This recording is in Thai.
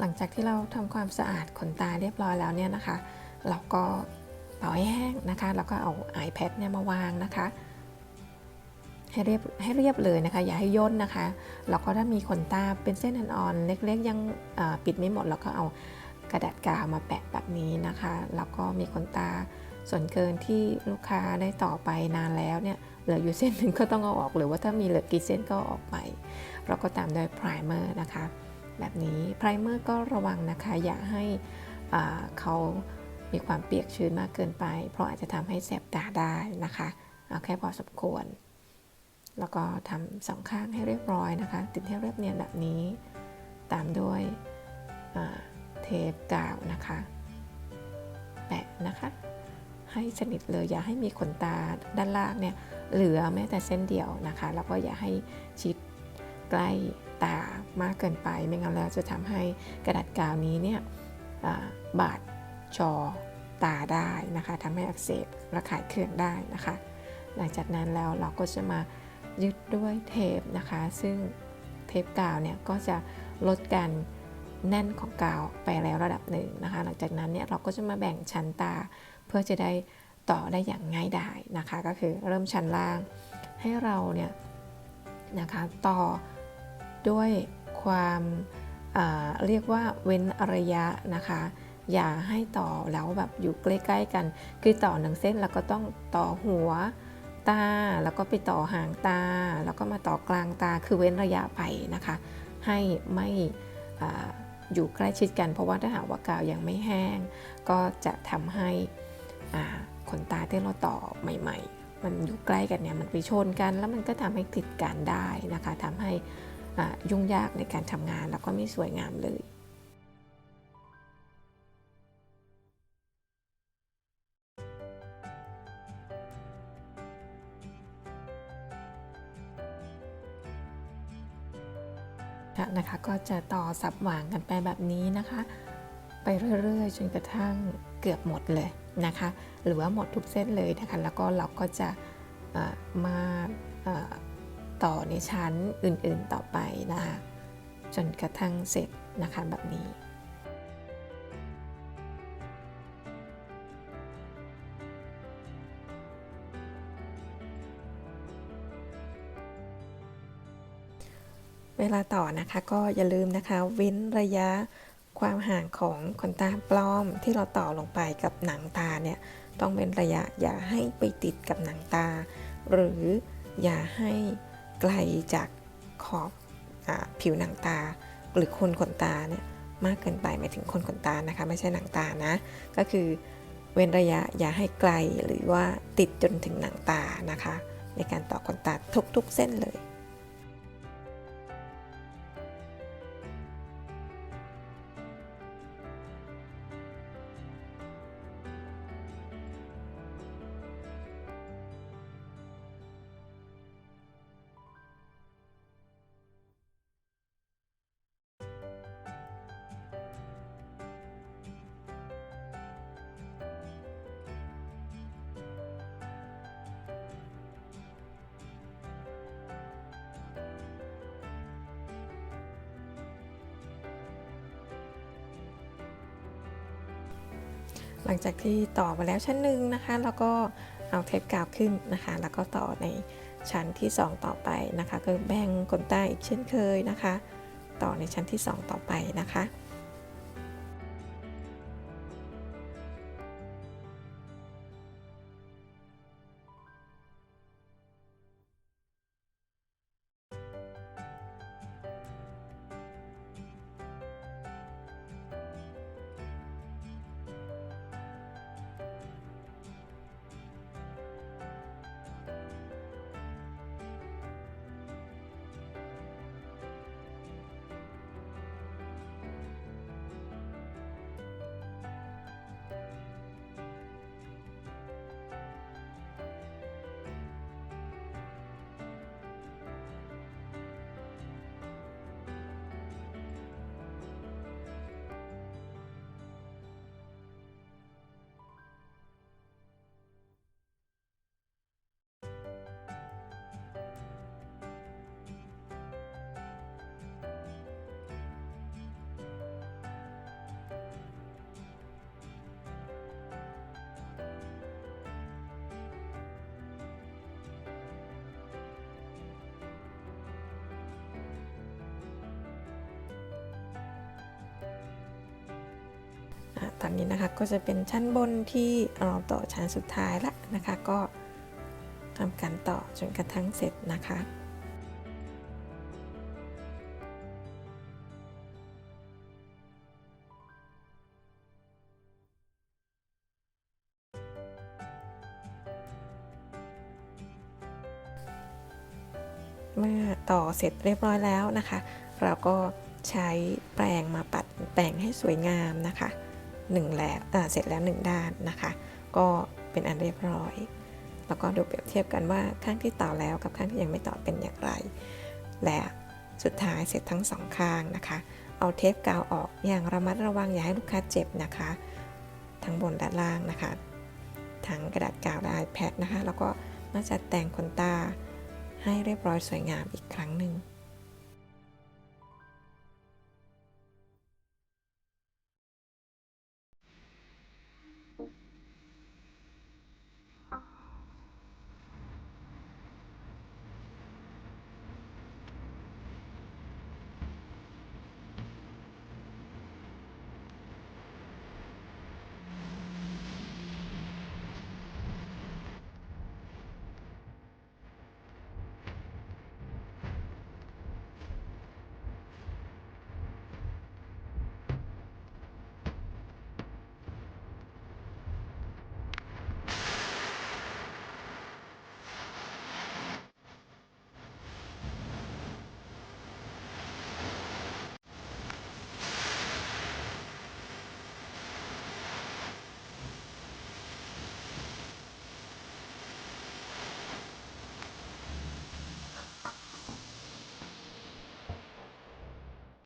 หลังจากที่เราทำความสะอาดขนตาเรียบร้อยแล้วเนี่ยนะคะ เราก็เป่าให้แห้งนะคะ แล้วก็เอา iPad เนี่ยมาวางนะคะ ให้เรียบให้เรียบเลยนะคะ อย่าให้ย่นนะคะแล้วก็ถ้ามีขนตาเป็นเส้นอ่อนๆเล็กๆ ยังปิดไม่หมดเราก็เอากระดาษกาวมาแปะแบบนี้นะคะ แล้วก็มีขนตาส่วนเกินที่ลูกค้าได้ต่อไปนานแล้วเนี่ยเหลืออยู่เส้นหนึ่งก็ต้องเอาออกหรือว่าถ้ามีเหลือกี่เส้นก็ออกไป เราก็ตามด้วยไพรเมอร์นะคะ แบบนี้ไพรเมอร์ก็ระวังนะคะ อย่าให้เขามีความเปียกชื้นมากเกินไป เพราะอาจจะทำให้แสบตาได้นะคะเอาแค่พอสมควร แล้วก็ทำสองข้างให้เรียบร้อยนะคะ ติดให้เรียบเนียนแบบนี้ ตามด้วยเทปกาวนะคะ แปะนะคะ ให้สนิทเลยอย่าให้มีขนตาด้านล่างเนี่ยเหลือแม้แต่เส้นเดียวนะคะ แล้วก็อย่าให้ชิด กล้ตามากเกินไป ไม่งั้นแล้วจะทำให้กระดาษกาวนี้เนี่ยบาดจอตาได้นะคะทำให้อักเสบระคายเคืองได้นะคะ หลังจากนั้นแล้วเราก็จะมายึดด้วยเทปนะคะ ซึ่งเทปกาวเนี่ยก็จะลดการแน่นของกาวไปแล้วระดับหนึ่งนะคะ หลังจากนั้นเนี่ยเราก็จะมาแบ่งชั้นตา เพื่อจะได้ต่อได้อย่างง่ายดายนะคะ ก็คือเริ่มชั้นล่างให้เราเนี่ยนะคะต่อ ด้วยความาเรียกว่าเว้นระยะนะคะ อย่าให้ต่อแล้วแบบอยู่ใกล้ ๆ กัน คือต่อหนึ่งเส้นแล้วก็ต้องต่อหัวตา แล้วก็ไปต่อหางตา แล้วก็มาต่อกลางตาคือเว้นระยะไปนะคะ ให้ไม่ออยู่ใกล้ชิดกัน เพราะว่าถ้าหากว่ากาวยังไม่แห้ง ก็จะทำให้ขนตาที่เราต่อใหม่ ๆ มันอยู่ใกล้กันเนี่ยมันไปชนกัน แล้วมันก็ทำให้ติดกันได้นะคะทำให้ ยุ่งยากในการทำงานแล้วก็ไม่สวยงามเลยนะคะก็จะต่อสับหว่างกันไปแบบนี้นะคะ ไปเรื่อยๆ จนกระทั่งเกือบหมดเลยนะคะ หรือว่าหมดทุกเส้นเลยนะคะแล้วก็เราก็จะมา ต่อในชั้นอื่นๆต่อไปนะคะจนกระทั่งเสร็จนะคะแบบนี้เวลาต่อนะคะก็อย่าลืมนะคะเว้นระยะความห่างของขนตาปลอมที่เราต่อลงไปกับหนังตาเนี่ยต้องเว้นระยะอย่าให้ไปติดกับหนังตา หรืออย่าให้ ไกลจากขอบอผิวหนังตา หรือคนขนตาเนี่ยมากเกินไปหมายถึงคนขนตานะคะ ไม่ใช่หนังตานะ ก็คือเว้นระยะอย่าให้ไกลหรือว่าติดจนถึงหนังตานะคะ ในการต่อขนตาทุกๆเส้นเลย หลังจากที่ต่อไปแล้วชั้นหนึ่งนะคะ แล้วก็เอาเทปกาวขึ้นนะคะ แล้วก็ต่อในชั้นที่ 2 ต่อไปนะคะ ก็แบ่งขนตาอีกเช่นเคยนะคะ ต่อในชั้นที่ 2 ต่อไปนะคะ อนนี้นะคะก็จะเป็นชั้นบนที่เราต่อชั้นสุดท้ายละนะคะ ก็ทำการต่อจนกระทั่งเสร็จนะคะเมื่อต่อเสร็จเรียบร้อยแล้วนะคะ เราก็ใช้แปรงมาปัดแต่งให้สวยงามนะคะ หนึ่งแล้วเสร็จแล้วหนึ่งด้านนะคะ ก็เป็นอันเรียบร้อย แล้วก็ดูเปรียบเทียบกันว่าข้างที่ต่อแล้วกับข้างที่ยังไม่ต่อเป็นอย่างไร และสุดท้ายเสร็จทั้งสองข้างนะคะ เอาเทปกาวออกอย่างระมัดระวังอย่าให้ลูกค้าเจ็บนะคะ ทั้งบนและล่างนะคะ ทั้งกระดาษกาวและ iPad นะคะ แล้วก็มาจัดแต่งขนตาให้เรียบร้อยสวยงามอีกครั้งหนึ่ง